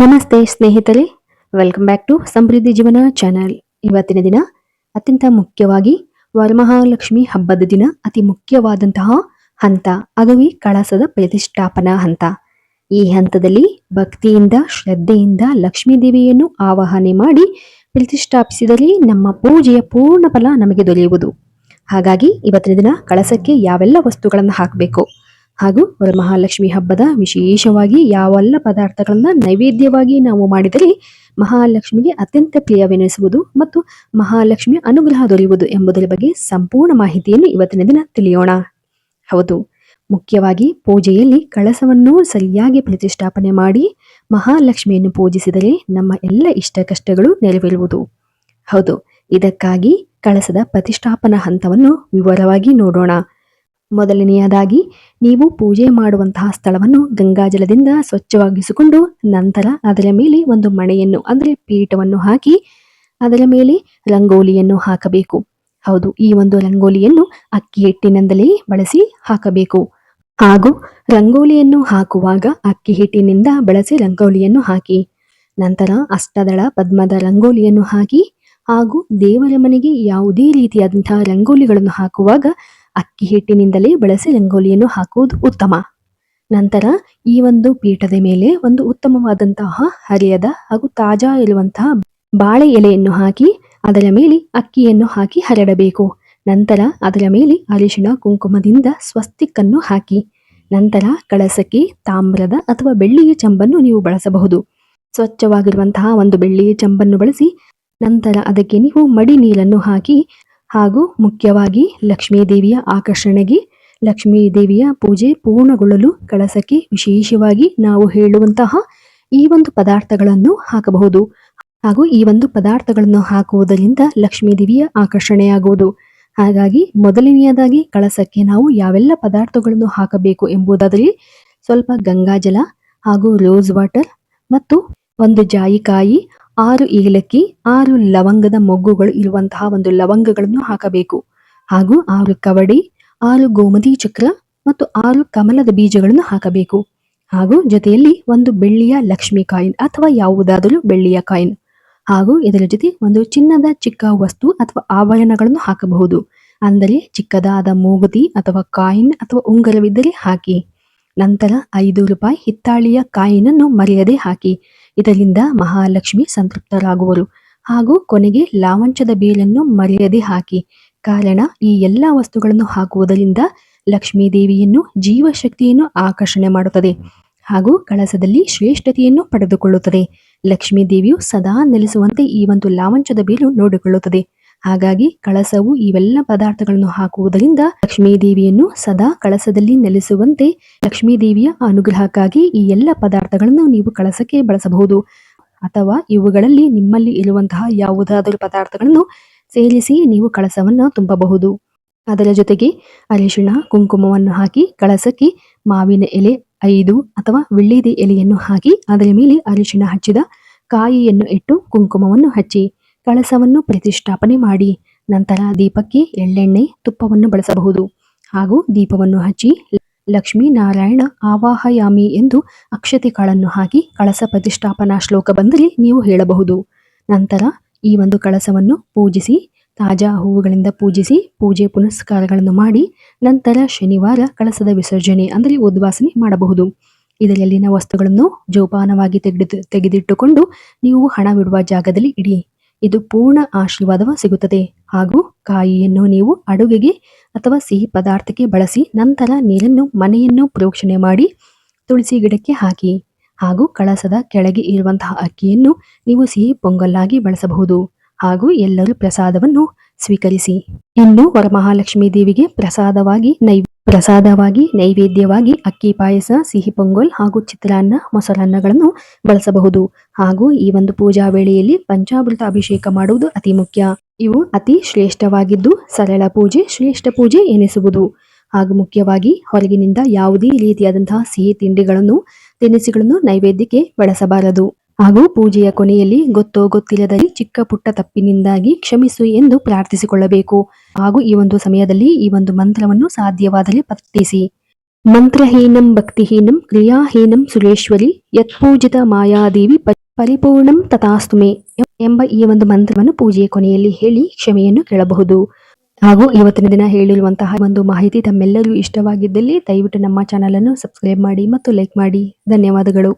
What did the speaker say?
ನಮಸ್ತೆ ಸ್ನೇಹಿತರೆ welcome back to ಸಮೃದ್ಧಿ ಜೀವನ ಚಾನೆಲ್ ಇವತ್ತಿನ ದಿನ ಅತ್ಯಂತ ಮುಖ್ಯವಾಗಿ ವರಮಹಾಲಕ್ಷ್ಮಿ ಹಬ್ಬದ ದಿನ, ಅತಿ ಮುಖ್ಯವಾದಂತಹ ಹಂತ ಅದುವೇ ಕಳಸದ ಪ್ರತಿಷ್ಠಾಪನಾ ಹಂತ. ಈ ಹಂತದಲ್ಲಿ ಭಕ್ತಿಯಿಂದ, ಶ್ರದ್ಧೆಯಿಂದ ಲಕ್ಷ್ಮೀ ದೇವಿಯನ್ನು ಆವಾಹನೆ ಮಾಡಿ ಪ್ರತಿಷ್ಠಾಪಿಸಿದರೆ ನಮ್ಮ ಪೂಜೆಯ ಪೂರ್ಣ ಫಲ ನಮಗೆ ದೊರೆಯುವುದು. ಹಾಗಾಗಿ ಇವತ್ತಿನ ದಿನ ಕಳಸಕ್ಕೆ ಯಾವೆಲ್ಲ ವಸ್ತುಗಳನ್ನು ಹಾಕಬೇಕು? ಹಾಗೂ ವರಮಹಾಲಕ್ಷ್ಮಿ ಹಬ್ಬದ ವಿಶೇಷವಾಗಿ ಯಾವೆಲ್ಲ ಪದಾರ್ಥಗಳನ್ನ ನೈವೇದ್ಯವಾಗಿ ನಾವು ಮಾಡಿದರೆ ಮಹಾಲಕ್ಷ್ಮಿಗೆ ಅತ್ಯಂತ ಪ್ರಿಯವೆನಿಸುವುದು ಮತ್ತು ಮಹಾಲಕ್ಷ್ಮಿಯ ಅನುಗ್ರಹ ದೊರೆಯುವುದು ಎಂಬುದರ ಬಗ್ಗೆ ಸಂಪೂರ್ಣ ಮಾಹಿತಿಯನ್ನು ಇವತ್ತಿನ ದಿನ ತಿಳಿಯೋಣ. ಹೌದು, ಮುಖ್ಯವಾಗಿ ಪೂಜೆಯಲ್ಲಿ ಕಳಸವನ್ನು ಸರಿಯಾಗಿ ಪ್ರತಿಷ್ಠಾಪನೆ ಮಾಡಿ ಮಹಾಲಕ್ಷ್ಮಿಯನ್ನು ಪೂಜಿಸಿದರೆ ನಮ್ಮ ಎಲ್ಲ ಇಷ್ಟ ಕಷ್ಟಗಳು ನೆರವೇರುವುದು. ಹೌದು, ಇದಕ್ಕಾಗಿ ಕಳಸದ ಪ್ರತಿಷ್ಠಾಪನಾ ಹಂತವನ್ನು ವಿವರವಾಗಿ ನೋಡೋಣ. ಮೊದಲನೆಯದಾಗಿ ನೀವು ಪೂಜೆ ಮಾಡುವಂತಹ ಸ್ಥಳವನ್ನು ಗಂಗಾಜಲದಿಂದ ಸ್ವಚ್ಛವಾಗಿಸಿಕೊಂಡು ನಂತರ ಅದರ ಮೇಲೆ ಒಂದು ಮಣೆಯನ್ನು, ಅಂದರೆ ಪೀಠವನ್ನು ಹಾಕಿ ಅದರ ಮೇಲೆ ರಂಗೋಲಿಯನ್ನು ಹಾಕಬೇಕು. ಹೌದು, ಈ ಒಂದು ರಂಗೋಲಿಯನ್ನು ಅಕ್ಕಿ ಹಿಟ್ಟಿನಿಂದಲೇ ಬಳಸಿ ಹಾಕಬೇಕು. ಹಾಗೂ ರಂಗೋಲಿಯನ್ನು ಹಾಕುವಾಗ ಅಕ್ಕಿ ಹಿಟ್ಟಿನಿಂದ ಬಳಸಿ ರಂಗೋಲಿಯನ್ನು ಹಾಕಿ, ನಂತರ ಅಷ್ಟದಳ ಪದ್ಮದ ರಂಗೋಲಿಯನ್ನು ಹಾಕಿ ಹಾಗೂ ದೇವರ ಮನೆಗೆ ಯಾವುದೇ ರೀತಿಯಾದಂತಹ ರಂಗೋಲಿಗಳನ್ನು ಹಾಕುವಾಗ ಅಕ್ಕಿ ಹಿಟ್ಟಿನಿಂದಲೇ ಬಳಸಿ ರಂಗೋಲಿಯನ್ನು ಹಾಕುವುದು ಉತ್ತಮ. ನಂತರ ಈ ಒಂದು ಪೀಠದ ಮೇಲೆ ಒಂದು ಉತ್ತಮವಾದಂತಹ ಹರಿಯದ ಹಾಗೂ ತಾಜಾ ಇರುವಂತಹ ಬಾಳೆ ಎಲೆಯನ್ನು ಹಾಕಿ, ಅದರ ಮೇಲೆ ಅಕ್ಕಿಯನ್ನು ಹಾಕಿ ಹರಡಬೇಕು. ನಂತರ ಅದರ ಮೇಲೆ ಅರಿಶಿಣ ಕುಂಕುಮದಿಂದ ಸ್ವಸ್ತಿಕ್ಕನ್ನು ಹಾಕಿ, ನಂತರ ಕಳಸಕ್ಕೆ ತಾಮ್ರದ ಅಥವಾ ಬೆಳ್ಳಿಯ ಚಂಬನ್ನು ನೀವು ಬಳಸಬಹುದು. ಸ್ವಚ್ಛವಾಗಿರುವಂತಹ ಒಂದು ಬೆಳ್ಳಿಯ ಚಂಬನ್ನು ಬಳಸಿ, ನಂತರ ಅದಕ್ಕೆ ನೀವು ಮಡಿ ನೀರನ್ನು ಹಾಕಿ ಹಾಗೂ ಮುಖ್ಯವಾಗಿ ಲಕ್ಷ್ಮೀ ದೇವಿಯ ಆಕರ್ಷಣೆಗೆ ಲಕ್ಷ್ಮೀ ದೇವಿಯ ಪೂಜೆ ಪೂರ್ಣಗೊಳ್ಳಲು ಕಳಸಕ್ಕೆ ವಿಶೇಷವಾಗಿ ನಾವು ಹೇಳುವಂತಹ ಈ ಒಂದು ಪದಾರ್ಥಗಳನ್ನು ಹಾಕಬಹುದು. ಹಾಗೂ ಈ ಒಂದು ಪದಾರ್ಥಗಳನ್ನು ಹಾಕುವುದರಿಂದ ಲಕ್ಷ್ಮೀ ದೇವಿಯ ಆಕರ್ಷಣೆಯಾಗುವುದು. ಹಾಗಾಗಿ ಮೊದಲನೆಯದಾಗಿ ಕಳಸಕ್ಕೆ ನಾವು ಯಾವೆಲ್ಲ ಪದಾರ್ಥಗಳನ್ನು ಹಾಕಬೇಕು ಎಂಬುದಾದರೆ ಸ್ವಲ್ಪ ಗಂಗಾಜಲ ಹಾಗೂ ರೋಸ್ ವಾಟರ್ ಮತ್ತು ಒಂದು ಜಾಯಿಕಾಯಿ ಆರು ಏಲಕ್ಕಿ, ಆರು ಲವಂಗದ ಮೊಗ್ಗುಗಳು ಇರುವಂತಹ ಒಂದು ಲವಂಗಗಳನ್ನು ಹಾಕಬೇಕು. ಹಾಗೂ ಆರು ಕವಡಿ, ಆರು ಗೋಮತಿ ಚಕ್ರ ಮತ್ತು ಆರು ಕಮಲದ ಬೀಜಗಳನ್ನು ಹಾಕಬೇಕು. ಹಾಗೂ ಜೊತೆಯಲ್ಲಿ ಒಂದು ಬೆಳ್ಳಿಯ ಲಕ್ಷ್ಮಿ ಕಾಯಿನ್ ಅಥವಾ ಯಾವುದಾದರೂ ಬೆಳ್ಳಿಯ ಕಾಯಿನ್. ಹಾಗೂ ಇದರ ಜೊತೆ ಒಂದು ಚಿನ್ನದ ಚಿಕ್ಕ ವಸ್ತು ಅಥವಾ ಆಭರಣಗಳನ್ನು ಹಾಕಬಹುದು. ಅಂದರೆ ಚಿಕ್ಕದಾದ ಮೂಗುತಿ ಅಥವಾ ಕಾಯಿನ್ ಅಥವಾ ಉಂಗರವಿದ್ದರೆ ಹಾಕಿ. ನಂತರ ಐದು ರೂಪಾಯಿ ಹಿತ್ತಾಳಿಯ ಕಾಯಿನನ್ನು ಮರೆಯದೆ ಹಾಕಿ. ಇದರಿಂದ ಮಹಾಲಕ್ಷ್ಮಿ ಸಂತೃಪ್ತರಾಗುವರು. ಹಾಗೂ ಕೊನೆಗೆ ಲಾವಂಚದ ಬೇಲನ್ನು ಮರೆಯದೆ ಹಾಕಿ. ಕಾರಣ, ಈ ಎಲ್ಲ ವಸ್ತುಗಳನ್ನು ಹಾಕುವುದರಿಂದ ಲಕ್ಷ್ಮೀ ದೇವಿಯನ್ನು ಜೀವಶಕ್ತಿಯನ್ನು ಆಕರ್ಷಣೆ ಮಾಡುತ್ತದೆ ಹಾಗೂ ಕಳಸದಲ್ಲಿ ಶ್ರೇಷ್ಠತೆಯನ್ನು ಪಡೆದುಕೊಳ್ಳುತ್ತದೆ. ಲಕ್ಷ್ಮೀ ದೇವಿಯು ಸದಾ ನೆಲೆಸುವಂತೆ ಈ ಒಂದು ಲಾವಂಚದ ಬೇಲು ನೋಡಿಕೊಳ್ಳುತ್ತದೆ. ಹಾಗಾಗಿ ಕಳಸವು ಇವೆಲ್ಲ ಪದಾರ್ಥಗಳನ್ನು ಹಾಕುವುದರಿಂದ ಲಕ್ಷ್ಮೀ ದೇವಿಯನ್ನು ಸದಾ ಕಳಸದಲ್ಲಿ ನೆಲೆಸುವಂತೆ ಲಕ್ಷ್ಮೀ ದೇವಿಯ ಅನುಗ್ರಹಕ್ಕಾಗಿ ಈ ಎಲ್ಲ ಪದಾರ್ಥಗಳನ್ನು ನೀವು ಕಳಸಕ್ಕೆ ಬಳಸಬಹುದು. ಅಥವಾ ಇವುಗಳಲ್ಲಿ ನಿಮ್ಮಲ್ಲಿ ಇರುವಂತಹ ಯಾವುದಾದರೂ ಪದಾರ್ಥಗಳನ್ನು ಸೇರಿಸಿ ನೀವು ಕಳಸವನ್ನು ತುಂಬಬಹುದು. ಅದರ ಜೊತೆಗೆ ಅರಿಶಿಣ, ಕುಂಕುಮವನ್ನು ಹಾಕಿ ಕಳಸಕ್ಕೆ ಮಾವಿನ ಎಲೆ ಐದು ಅಥವಾ ವಿಳ್ಳಿದೆ ಎಲೆಯನ್ನು ಹಾಕಿ ಅದರ ಮೇಲೆ ಅರಿಶಿಣ ಹಚ್ಚಿದ ಕಾಯಿಯನ್ನು ಇಟ್ಟು ಕುಂಕುಮವನ್ನು ಹಚ್ಚಿ. ಕಳಸವನ್ನು ಪ್ರತಿಷ್ಠಾಪನೆ ಮಾಡಿ, ನಂತರ ದೀಪಕ್ಕೆ ಎಳ್ಳೆಣ್ಣೆ ತುಪ್ಪವನ್ನು ಬಳಸಬಹುದು ಹಾಗೂ ದೀಪವನ್ನು ಹಚ್ಚಿ ಲಕ್ಷ್ಮೀ ನಾರಾಯಣ ಆವಾಹಯಾಮಿ ಎಂದು ಅಕ್ಷತೆ ಕಾಳನ್ನು ಹಾಕಿ ಕಳಸ ಪ್ರತಿಷ್ಠಾಪನಾ ಶ್ಲೋಕ ಬಂದರೆ ನೀವು ಹೇಳಬಹುದು. ನಂತರ ಈ ಒಂದು ಕಳಸವನ್ನು ಪೂಜಿಸಿ, ತಾಜಾ ಹೂವುಗಳಿಂದ ಪೂಜಿಸಿ, ಪೂಜೆ ಪುನಸ್ಕಾರಗಳನ್ನು ಮಾಡಿ, ನಂತರ ಶನಿವಾರ ಕಳಸದ ವಿಸರ್ಜನೆ ಅಂದರೆ ಉದ್ವಾಸನೆ ಮಾಡಬಹುದು. ಇದರಲ್ಲಿನ ವಸ್ತುಗಳನ್ನು ಜೋಪಾನವಾಗಿ ತೆಗೆದು ತೆಗೆದಿಟ್ಟುಕೊಂಡು ನೀವು ಹಣವಿಡುವ ಜಾಗದಲ್ಲಿ ಇಡಿ. ಇದು ಪೂರ್ಣ ಆಶೀರ್ವಾದವ ಸಿಗುತ್ತದೆ. ಹಾಗೂ ಕಾಯಿಯನ್ನು ನೀವು ಅಡುಗೆಗೆ ಅಥವಾ ಸಿಹಿ ಪದಾರ್ಥಕ್ಕೆ ಬಳಸಿ ನಂತರ ನೀರನ್ನು ಮನೆಯನ್ನು ಪ್ರೋಕ್ಷಣೆ ಮಾಡಿ ತುಳಸಿ ಗಿಡಕ್ಕೆ ಹಾಕಿ. ಹಾಗೂ ಕಳಸದ ಕೆಳಗೆ ಇರುವಂತಹ ಅಕ್ಕಿಯನ್ನು ನೀವು ಸಿಹಿ ಪೊಂಗಲ್ಲಾಗಿ ಬಳಸಬಹುದು. ಹಾಗೂ ಎಲ್ಲರೂ ಪ್ರಸಾದವನ್ನು ಸ್ವೀಕರಿಸಿ. ಇನ್ನು ವರಮಹಾಲಕ್ಷ್ಮೀ ದೇವಿಗೆ ಪ್ರಸಾದವಾಗಿ ನೈ ಪ್ರಸಾದವಾಗಿ, ನೈವೇದ್ಯವಾಗಿ ಅಕ್ಕಿ ಪಾಯಸ, ಸಿಹಿ ಪೊಂಗಲ್ ಹಾಗೂ ಚಿತ್ರಾನ್ನ ಮೊಸರನ್ನಗಳನ್ನು ಬಳಸಬಹುದು. ಹಾಗೂ ಈ ಒಂದು ಪೂಜಾ ವೇಳೆಯಲ್ಲಿ ಪಂಚಾಮೃತ ಅಭಿಷೇಕ ಮಾಡುವುದು ಅತಿ ಮುಖ್ಯ. ಇವು ಅತಿ ಶ್ರೇಷ್ಠವಾಗಿದ್ದು ಸರಳ ಪೂಜೆ, ಶ್ರೇಷ್ಠ ಪೂಜೆ ಎನಿಸುವುದು. ಹಾಗೂ ಮುಖ್ಯವಾಗಿ ಹೊರಗಿನಿಂದ ಯಾವುದೇ ರೀತಿಯಾದಂತಹ ಸಿಹಿ ತಿಂಡಿಗಳನ್ನು, ತಿನಿಸುಗಳನ್ನು ನೈವೇದ್ಯಕ್ಕೆ ಬಳಸಬಾರದು. ಹಾಗೂ ಪೂಜೆಯ ಕೊನೆಯಲ್ಲಿ ಗೊತ್ತೋ ಗೊತ್ತಿಲ್ಲದಲ್ಲಿ ಚಿಕ್ಕ ಪುಟ್ಟ ತಪ್ಪಿನಿಂದಾಗಿ ಕ್ಷಮಿಸು ಎಂದು ಪ್ರಾರ್ಥಿಸಿಕೊಳ್ಳಬೇಕು. ಹಾಗೂ ಈ ಒಂದು ಸಮಯದಲ್ಲಿ ಈ ಒಂದು ಮಂತ್ರವನ್ನು ಸಾಧ್ಯವಾದಲ್ಲಿ ಪಠಿಸಿ ಮಂತ್ರಹೀನಂ ಭಕ್ತಿಹೀನಂ ಕ್ರಿಯಾಹೀನಂ ಸುರೇಶ್ವರಿ ಯತ್ಪೂಜಿತ ಮಾಯಾದೇವಿ ಪರಿಪೂರ್ಣಂ ತಥಾಸ್ತುಮೆ ಎಂಬ ಈ ಒಂದು ಮಂತ್ರವನ್ನು ಪೂಜೆಯ ಕೊನೆಯಲ್ಲಿ ಹೇಳಿ ಕ್ಷಮೆಯನ್ನು ಕೇಳಬಹುದು. ಹಾಗೂ ಇವತ್ತಿನ ದಿನ ಹೇಳಿರುವಂತಹ ಒಂದು ಮಾಹಿತಿ ತಮ್ಮೆಲ್ಲರಿಗೂ ಇಷ್ಟವಾಗಿದ್ದಲ್ಲಿ ದಯವಿಟ್ಟು ನಮ್ಮ ಚಾನಲ್ ಅನ್ನು ಸಬ್ಸ್ಕ್ರೈಬ್ ಮಾಡಿ ಮತ್ತು ಲೈಕ್ ಮಾಡಿ. ಧನ್ಯವಾದಗಳು.